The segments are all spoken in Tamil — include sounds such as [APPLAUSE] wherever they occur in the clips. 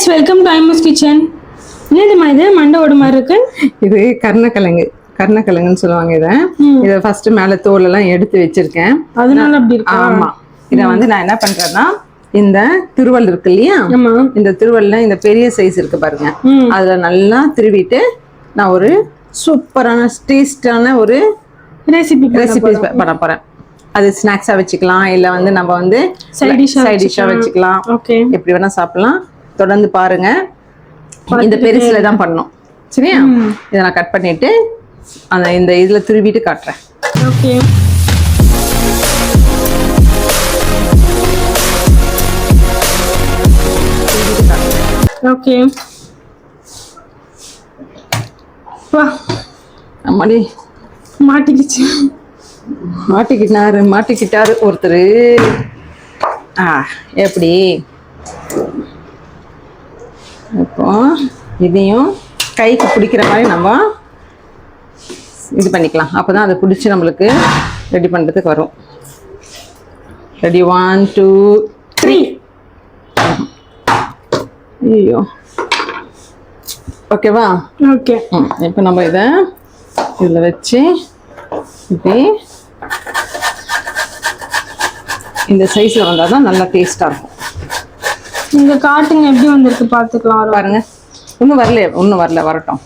Guys welcome to Aimas kitchen என்னதுமா இது? மண்டோட மாதிரி இருக்கு. இது கருணக்கிழங்கு கருணக்கிழங்குன்னு சொல்லுவாங்க இதை. இதை ஃபர்ஸ்ட் மேல தோல் எல்லாம் எடுத்து வச்சிருக்கேன். அதனால அப்படி இருக்கு? ஆமா. இதை வந்து நான் என்ன பண்றேன்னா இந்த திருவல் இருக்கு இல்லையா? இந்த திருவல்ல இந்த பெரிய சைஸ் இருக்கு பாருங்க. அதுல நல்லா திருவிட்டு நான் ஒரு சூப்பரான டேஸ்டான ஒரு ரெசிபி ரெசிபி பண்ண போறேன். அது ஸ்நாக்ஸா வச்சுக்கலாம் இல்ல வந்து நம்ம வந்து Side dish ஆ சைட் டிஷ்ஷா வச்சுக்கலாம். ஓகே எப்படி வேணா சாப்பிடலாம். தொடர்ந்து பாருங்க. இந்த பெருசுல தான் பண்ணணும். சரியா? இதை நான் கட் பண்ணிட்டு அந்த இந்த இதுல துருவிட்டு காட்டுறேன். ஓகே. ஓகே. வா. அம்மாடி. மாட்டிக்கிச்சு. மாட்டிக்கிட்டாரு மாட்டிக்கிட்டாரு ஒருத்தர். ஆ எப்படி? இப்போ இதையும் கைக்கு பிடிக்கிற மாதிரி நம்ம இது பண்ணிக்கலாம். அப்போ தான் அதை பிடிச்சி நம்மளுக்கு ரெடி பண்ணுறதுக்கு வரும். ரெடி ஒன் டூ த்ரீ ஐயோ. ஓகேவா ஓகே ம் இப்போ நம்ம இதை இதில் வச்சு இப்படி இந்த சைஸில் வந்தால் தான் நல்லா டேஸ்ட்டாக இருக்கும். நீங்க காட்டுங்க எப்படி வந்திருக்கு பாத்துக்கலாம் பாருங்க. இன்னும் வரல இன்னும் வரல வரட்டும்.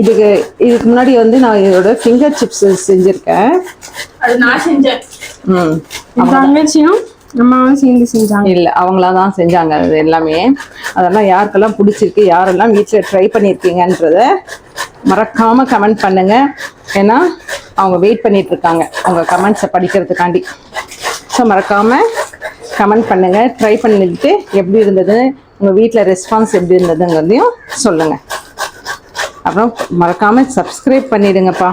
இதுக்கு இதுக்கு முன்னாடி வந்து நான் இதோட ஃபிங்கர் சிப்ஸ் செஞ்சுருக்கேன். அது நான் செஞ்சேன். ம் தங்கச்சியும் அம்மாவும் சேர்ந்து செஞ்சாங்க. இல்லை அவங்களா தான் செஞ்சாங்க அது எல்லாமே. அதெல்லாம் யாருக்கெல்லாம் பிடிச்சிருக்கு யாரெல்லாம் வீட்டில் ட்ரை பண்ணியிருக்கீங்கன்றத மறக்காம கமெண்ட் பண்ணுங்க. ஏன்னா அவங்க வெயிட் பண்ணிட்டு இருக்காங்க. உங்க கமெண்ட்ஸை படிக்கிறதுக்காண்டி. ஸோ மறக்காம கமெண்ட் பண்ணுங்க. ட்ரை பண்ணிட்டு எப்படி இருந்தது? உங்க வீட்டில் ரெஸ்பான்ஸ் எப்படி இருந்ததுங்கிறதையும் சொல்லுங்க. அப்புறம் மறக்காம சப்ஸ்கிரைப் பண்ணிடுங்கப்பா.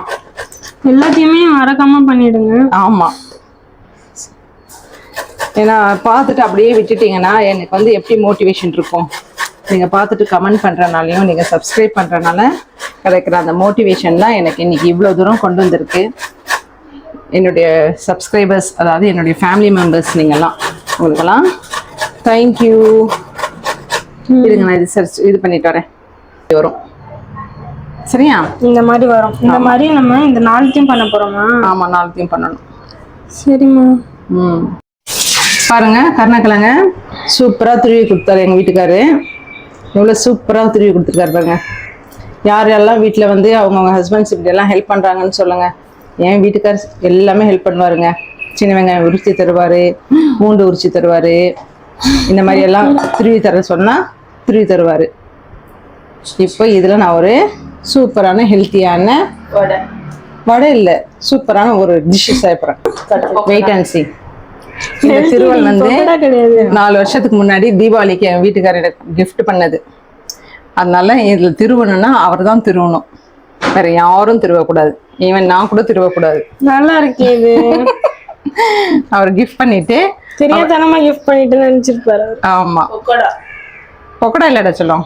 எல்லாத்தையுமே மறக்காம பண்ணிடுங்க. ஆமா. ஏன்னா பார்த்துட்டு அப்படியே விட்டுட்டீங்கன்னா எனக்கு வந்து எப்படி மோட்டிவேஷன் இருக்கும்? நீங்கள் பார்த்துட்டு கமெண்ட் பண்ணுறனாலையும் நீங்கள் சப்ஸ்கிரைப் பண்ணுறனால கிடைக்கிற அந்த மோட்டிவேஷன் தான் எனக்கு இன்னைக்கு இவ்வளோ தூரம் கொண்டு வந்திருக்கு. என்னுடைய சப்ஸ்கிரைபர்ஸ் அதாவது என்னுடைய ஃபேமிலி மெம்பர்ஸ் நீங்கள்லாம் உங்களுக்கெல்லாம் தேங்க்யூ இருங்க நான் இது சர்ச் இது பண்ணிட்டு வரேன். வரும். சரியா? இந்த மாதிரி வரும். இந்த மாதிரி நம்ம இந்த நாலுத்தையும் பண்ண போறோமா? ஆமாம் நாளைக்கும் பண்ணணும். சரிம்மா. ம். பாருங்க கருணக்கிழங்க. சூப்பராக துருவி கொடுத்தாரு எங்கள் வீட்டுக்காரு. எவ்வளோ சூப்பராக துருவி கொடுத்துருக்காரு பாருங்க. யார் யாரெல்லாம் வீட்டில் வந்து அவங்கவுங்க ஹஸ்பண்ட்ஸ் இப்படி எல்லாம் ஹெல்ப் பண்ணுறாங்கன்னு சொல்லுங்கள் என் வீட்டுக்கார் எல்லாமே ஹெல்ப் பண்ணுவாருங்க. சின்ன வெங்காயம் உரிச்சு தருவார் பூண்டு உரிச்சு தருவார். இந்த மாதிரி எல்லாம் துருவி தர சொன்னால் துருவி தருவார். இப்போ இதில் நான் ஒரு சூப்பரான ஹெல்த்தியான வடை. இல்லை சூப்பரான ஒரு டிஷ்ஷு செய்யப்படுறேன் வெயிட் அண்ட் சி இந்த திருவள் வந்து நாலு வருஷத்துக்கு முன்னாடி தீபாவளிக்கு என் வீட்டுக்காரர் gift பண்ணது. அதனால இதுல திருவணும்னா அவர் தான் திருவணும். வேற யாரும் திருவக்கூடாது. ஈவன் நான் கூட திருவக்கூடாது. நல்லா இருக்கே இது. அவர் கிஃப்ட் பண்ணிட்டு தெரியாதனமா கிஃப்ட் பண்ணிட்டு நினைச்சிருப்பாரு. ஆமா. பக்கோடா. இல்லடா சொல்லும்.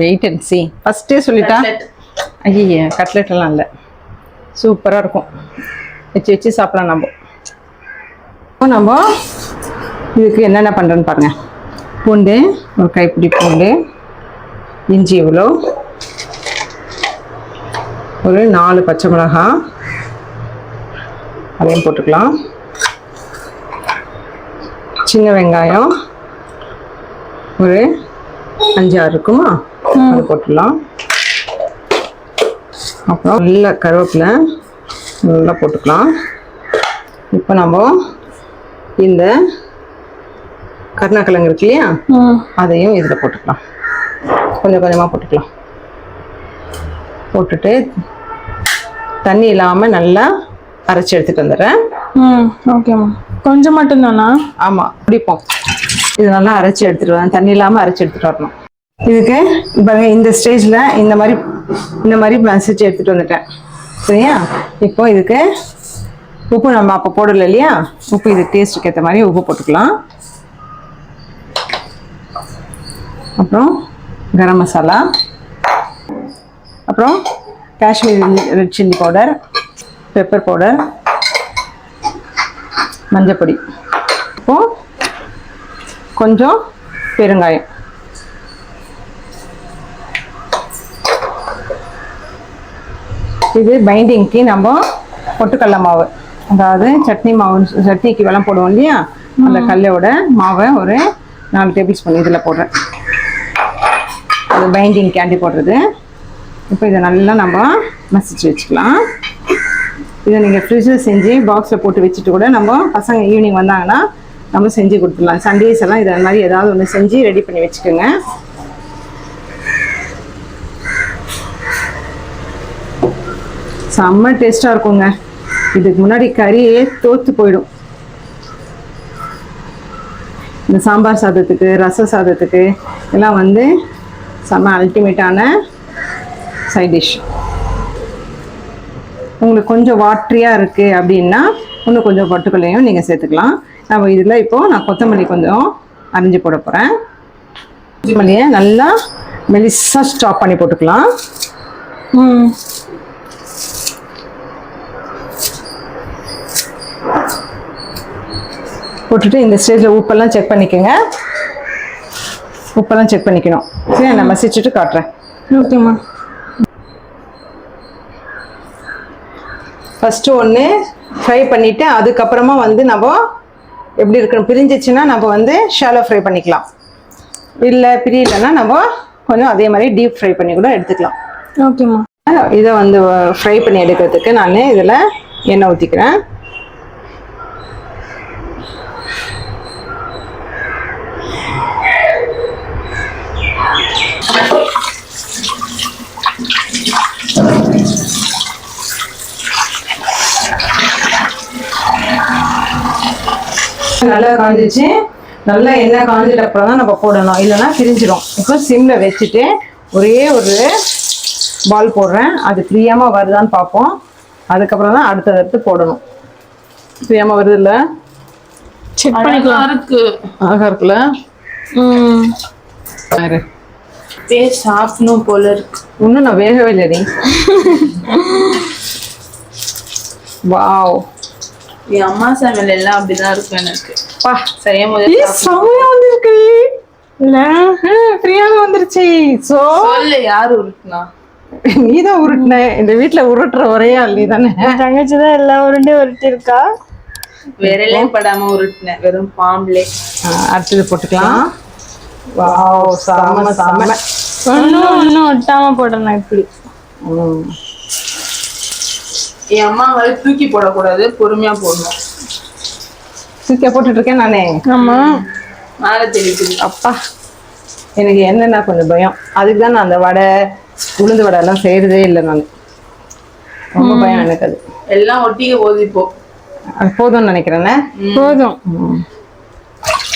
வெயிட் அண்ட் சி ஃபர்ஸ்டே சொல்லிட்டா? ஐய கட்லெட் எல்லாம் இல்லை. சூப்பரா இருக்கும். வச்சு வச்சு சாப்பிடலாம் நம்ம. இப்போ நம்ம இதுக்கு என்னென்ன பண்ணுறோன்னு பாருங்க. பூண்டு ஒரு கைப்பிடி பூண்டு இஞ்சி இவ்வளோ ஒரு நாலு பச்சை மிளகாய் அதையும் போட்டுக்கலாம். சின்ன வெங்காயம் ஒரு அஞ்சாறு இருக்குமா? அது போட்டுடலாம். அப்புறம் நல்ல கருவேப்பிலை நல்லா போட்டுக்கலாம். இப்போ நம்ம இந்த கருணக்கிழங்கு இருக்கு இல்லையா. அதையும் இதில் போட்டுக்கலாம். கொஞ்சம் கொஞ்சமாக போட்டுக்கலாம். போட்டுட்டு தண்ணி இல்லாமல் நல்லா அரைச்சி எடுத்துட்டு வந்துடுறேன். ம் ஓகேம்மா. கொஞ்சம் மட்டும்தானா? ஆமாம் பிடிப்போம் இது நல்லா அரைச்சி எடுத்துட்டு வரேன். தண்ணி இல்லாமல் அரைச்சி எடுத்துட்டு வரணும். இதுக்கு பாருங்க இந்த ஸ்டேஜில் இந்த மாதிரி இந்த மாதிரி மசிச்சு எடுத்துட்டு வந்துட்டேன். சரியா? இப்போ இதுக்கு உப்பு நம்ம அப்போ போடல இல்லையா? உப்பு இது டேஸ்ட்டுக்கு ஏற்ற மாதிரி உப்பு போட்டுக்கலாம். அப்புறம் கரம் மசாலா. அப்புறம் Kashmir red chilli powder pepper powder மஞ்சப்பொடி. இப்போ கொஞ்சம் பெருங்காயம். இது பைண்டிங்க்கு நம்ம பொட்டுக்கடல மாவு. அதாவது சட்னி மாவு சட்னிக்கு வெள்ளம் போடுவோம் இல்லையா? அந்த கல்லையோட மாவை ஒரு நாலு டேபிள் ஸ்பூன் இதில் போடுறேன். அது பைண்டிங் கேண்டி போடுறது. இப்போ இதை நல்லா நம்ம மசிச்சு வச்சுக்கலாம். இதை நீங்கள் ஃப்ரிட்ஜில் செஞ்சு பாக்ஸில் போட்டு வச்சுட்டு கூட நம்ம பசங்க ஈவினிங் வந்தாங்கன்னா நம்ம செஞ்சு கொடுத்துடலாம். சண்டேஸ் எல்லாம் இதை மாதிரி ஏதாவது ஒன்று செஞ்சு ரெடி பண்ணி வச்சுக்கோங்க. செம்ம டேஸ்ட்டாக இருக்குங்க. இதுக்கு முன்னாடி கறியே தோத்து போயிடும். இந்த சாம்பார் சாதத்துக்கு ரச சாதத்துக்கு எல்லாம் வந்து செம்ம அல்டிமேட்டான சைட் டிஷ் உங்களுக்கு கொஞ்சம் வாட்ரியாக இருக்குது அப்படின்னா இன்னும் கொஞ்சம் பொட்டுக்கல்லையும் நீங்கள் சேர்த்துக்கலாம். நம்ம இதில் இப்போது நான் கொத்தமல்லி கொஞ்சம் அரிஞ்சு போட போகிறேன் கொத்தமல்லியை நல்லா மெலிசாக ஸ்டாப் பண்ணி போட்டுக்கலாம். போட்டுட்டு இந்த ஸ்டேஜில் உப்பெல்லாம் செக் பண்ணிக்கோங்க. உப்பெல்லாம் செக் பண்ணிக்கணும். சரி நான் மசிச்சுட்டு காட்டுறேன். ஓகேம்மா. ஃபஸ்ட்டு ஒன்று ஃப்ரை பண்ணிவிட்டு அதுக்கப்புறமா வந்து நம்ம எப்படி இருக்கணும் பிரிஞ்சிச்சுன்னா நம்ம வந்து ஷாலோ ஃப்ரை பண்ணிக்கலாம். இல்லை பிரியலைன்னா நம்ம கொஞ்சம் அதே மாதிரி டீப் ஃப்ரை பண்ணி கூட எடுத்துக்கலாம். ஓகேம்மா இதை வந்து ஃப்ரை பண்ணி எடுக்கிறதுக்கு நான் இதில் எண்ணெய் ஊற்றிக்கிறேன் நல்லா காஞ்சிச்சு. நல்லா எண்ணெய் காஞ்சிட்ட அப்புறம் தான் நம்ம போடணும். இல்லைன்னா பிரிஞ்சிடும் இப்போ சிம்மில் வச்சுட்டு ஒரே ஒரு பால் போடுறேன். அது ஃப்ரீயாமல் வருதான்னு பார்ப்போம். அதுக்கப்புறம் தான் அடுத்தது எடுத்து போடணும். ஃப்ரீயாமல் வருது இல்லை? செக் பண்ணிக்கலாம். இருக்கு. அழகா இருக்குல்ல? ம். பாரு. அப்படியே சாப்பிடணும் போல இருக்கு. இன்னும் நான் வேகவே இல்லைடி வாவ் [LAUGHS] என் அம்மா சமையல் எல்லாம் அப்படிதான் இருக்கும் எனக்கு. பா செய்யும் போது ஏய், செமையா வந்திருக்கு. இல்ல ஃப்ரீயாக வந்துருச்சு. ஸோ சொல்லு யாரு உருட்டுனா? நீ தான் உருட்டின. இந்த வீட்டில் உருட்டுற ஒரே ஆள் நீ தானே தங்கச்சி தான் எல்லா உருண்டையும் உருட்டி இருக்கா விரலே படாம உருட்டினேன் வெறும் பாம்புலே. அடுத்தது போட்டுக்கலாம். வாவ் செம செம ஒன்றும் ஒன்றும் ஒட்டாம போடணும் இப்படி. ம். என் அம்மா மாதிரி தூக்கி போடக்கூடாது பொறுமையா போடணும். தூக்கியா போட்டுட்டு இருக்கேன் நானே. ஆமா. மேல தெரியுது அப்பா எனக்கு என்னன்னா கொஞ்சம் பயம். அதுக்கு தான் நான் அந்த வடை உளுந்து வடை எல்லாம் செய்யறதே இல்லை நான். ரொம்ப பயம் எனக்கு அது. எல்லாம் ஒட்டிக்க போகுது இப்போ. அது போதும்னு நினைக்கிறேனே? போதும்.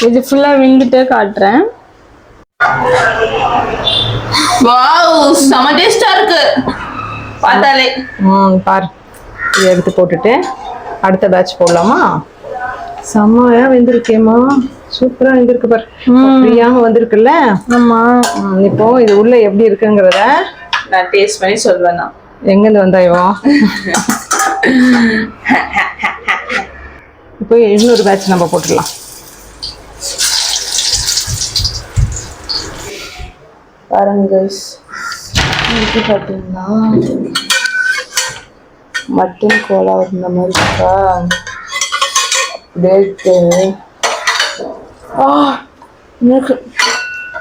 இது ஃபுல்லா விண்டுட்டு காட்டுறேன். வாவ் செம டேஸ்டா இருக்கு. பார்த்தாலே. ம் பார். இதை எடுத்து போட்டுட்டு அடுத்த பேட்ச் போடலாமா? செம்மையா வெந்திருக்கேம்மா. சூப்பரா வெந்திருக்கு பார். ஃப்ரீயாம வந்திருக்குல்ல? ஆமா. இப்போ இது உள்ள எப்படி இருக்குங்கிறத நான் டேஸ்ட் பண்ணி சொல்வேன். நான் எங்கேருந்து வந்தாயோ [LAUGHS] இப்போ இன்னொரு பேட்ச் நம்ம போட்டுடலாம் பாருங்க பார்த்தீங்கன்னா மட்டன் கோலா இருந்த மாதிரி இருக்கா? இருக்கு. ஆ எனக்கு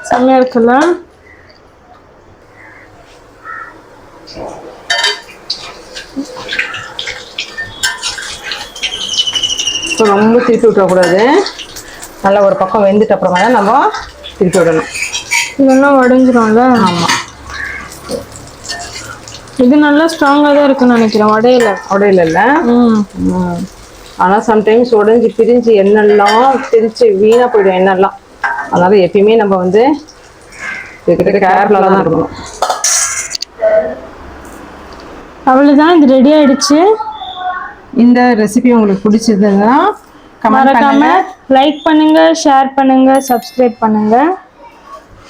செம்மையா இருக்குல்ல? இப்போ ரொம்ப திருப்பி விட்டுறக்கூடாது நல்லா ஒரு பக்கம் வெந்துட்ட அப்புறமா தான் நம்ம திருப்பி விடணும். இல்லைன்னா உடஞ்சிரும்ல? ஆமாம் இது நல்லா ஸ்ட்ராங்கா தான் இருக்குன்னு நினைக்கிறேன் உடையில உடையில இல்லை? ம். ம். ஆனா சம்டைம்ஸ் உடைஞ்சு பிரிஞ்சு எண்ணெல்லாம் பிரிச்சு வீணா போயிடும் எண்ணெல்லாம் அதனால எப்பயுமே நம்ம வந்து இதுக்கிட்ட கேர்ஃபுல்லாக தான் இருக்கணும். அவ்வளவுதான் இது ரெடி ஆயிடுச்சு. இந்த ரெசிபி உங்களுக்கு பிடிச்சிருந்ததுன்னா கமெண்ட் மறக்காம லைக் பண்ணுங்க ஷேர் பண்ணுங்க சப்ஸ்கிரைப் பண்ணுங்க.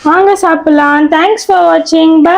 வாங்க சாப்பிடலாம். தேங்க்ஸ் ஃபார் வாட்சிங் பை